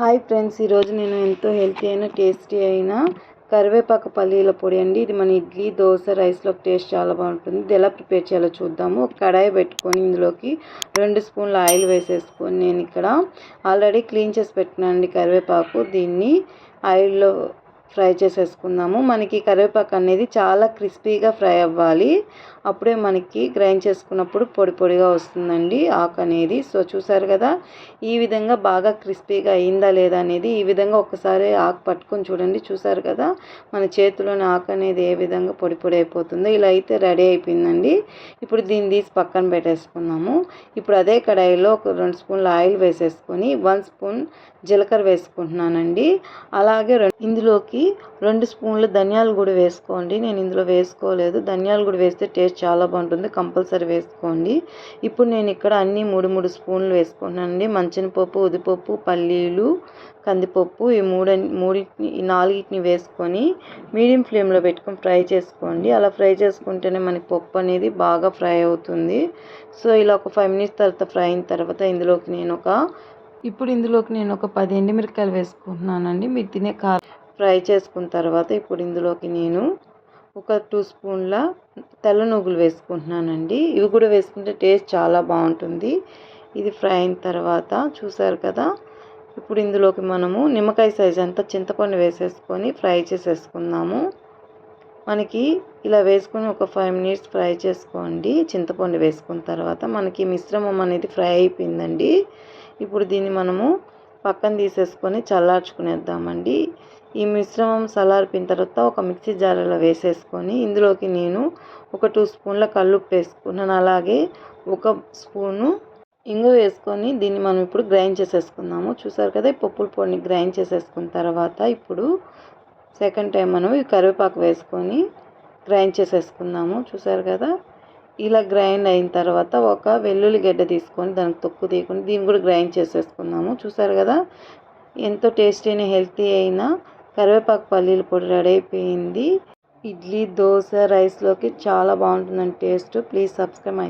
Hi friends ఈరోజు నేను ఎంతో హెల్తీ అయిన టేస్టీ అయిన కరివేపాకు పల్లీల పొడి అండి. ఇది మన ఇడ్లీ దోశ రైస్లో టేస్ట్ చాలా బాగుంటుంది. ఇది ఎలా ప్రిపేర్ చేయాలో చూద్దాము. ఒక కడాయి పెట్టుకొని ఇందులోకి రెండు స్పూన్ల ఆయిల్ వేసేసుకొని నేను ఇక్కడ ఆల్రెడీ క్లీన్ చేసి పెట్టినండి కరివేపాకు. దీన్ని ఆయిల్లో ఫ్రై చేసేసుకుందాము. మనకి కరివేపాకు అనేది చాలా క్రిస్పీగా ఫ్రై అవ్వాలి. అప్పుడే మనకి గ్రైండ్ చేసుకున్నప్పుడు పొడి పొడిగా వస్తుందండి ఆకు అనేది. సో చూసారు కదా ఈ విధంగా బాగా క్రిస్పీగా అయిందా లేదా అనేది ఈ విధంగా ఒకసారి ఆకు పట్టుకొని చూడండి. చూసారు కదా మన చేతిలోని ఆకు అనేది ఏ విధంగా పొడి పొడి అయిపోతుందో. ఇలా అయితే రెడీ అయిపోయిందండి. ఇప్పుడు దీన్ని తీసి పక్కన పెట్టేసుకున్నాము ఇప్పుడు అదే కడాయిలో ఒక రెండు స్పూన్ల ఆయిల్ వేసేసుకొని వన్ స్పూన్ జీలకర్ర వేసుకుంటున్నానండి. అలాగే ఇందులోకి రెండు స్పూన్లు ధనియాలు కూడా వేసుకోండి. నేను ఇందులో వేసుకోలేదు. ధనియాలు కూడా వేస్తే టేస్ట్ టేస్ట్ చాలా బాగుంటుంది. కంపల్సరీ వేసుకోండి. ఇప్పుడు నేను ఇక్కడ అన్ని మూడు మూడు స్పూన్లు వేసుకున్నానండి మంచినపప్పు ఉదిపప్పు పల్లీలు కందిపప్పు ఈ మూడు మూడింటిని ఈ నాలుగింటిని వేసుకొని మీడియం ఫ్లేమ్లో పెట్టుకొని ఫ్రై చేసుకోండి. అలా ఫ్రై చేసుకుంటేనే మనకి పప్పు అనేది బాగా ఫ్రై అవుతుంది. సో ఇలా ఒక ఫైవ్ మినిట్స్ తర్వాత ఫ్రై అయిన తర్వాత ఇందులోకి నేను ఒక ఇప్పుడు ఇందులోకి నేను ఒక పది ఎండుమిరకాయలు వేసుకుంటున్నానండి. మీరు తినే కారం ఫ్రై చేసుకున్న తర్వాత ఇప్పుడు ఇందులోకి నేను ఒక టూ స్పూన్ల తెల్ల నువ్వులు వేసుకుంటున్నానండి. ఇవి కూడా వేసుకుంటే టేస్ట్ చాలా బాగుంటుంది. ఇది ఫ్రై అయిన తర్వాత చూసారు కదా ఇప్పుడు ఇందులోకి మనము నిమ్మకాయ సైజ్ అంతా చింతపండు వేసేసుకొని ఫ్రై చేసేసుకుందాము. మనకి ఇలా వేసుకొని ఒక ఫైవ్ మినిట్స్ ఫ్రై చేసుకోండి. చింతపండు వేసుకున్న తర్వాత మనకి మిశ్రమం అనేది ఫ్రై అయిపోయిందండి. ఇప్పుడు దీన్ని మనము పక్కన తీసేసుకొని చల్లార్చుకునేద్దామండి. ఈ మిశ్రమం చల్లారిపోయిన తర్వాత ఒక మిక్సీ జార్లో వేసేసుకొని ఇందులోకి నేను ఒక టూ స్పూన్ల కల్లుప్పు వేసుకున్నాను. అలాగే ఒక స్పూను ఇంగు వేసుకొని దీన్ని మనం ఇప్పుడు గ్రైండ్ చేసేసుకుందాము. చూసారు కదా ఈ పప్పుల పొడిని గ్రైండ్ చేసేసుకున్న తర్వాత ఇప్పుడు సెకండ్ టైం మనం ఈ కరివేపాకు వేసుకొని గ్రైండ్ చేసేసుకుందాము. చూసారు కదా ఇలా గ్రైండ్ అయిన తర్వాత ఒక వెల్లుల్లి గడ్డ తీసుకొని దానికి తొక్కు తీయకుండా దీన్ని కూడా గ్రైండ్ చేసేసుకుందాము. చూసారు కదా ఎంతో టేస్టీ అయిన హెల్తీ అయినా కరివేపాకు పల్లీల పొడి రెడీ అయిపోయింది. ఇడ్లీ దోశ రైస్లోకి చాలా బాగుంటుందండి టేస్ట్. Please subscribe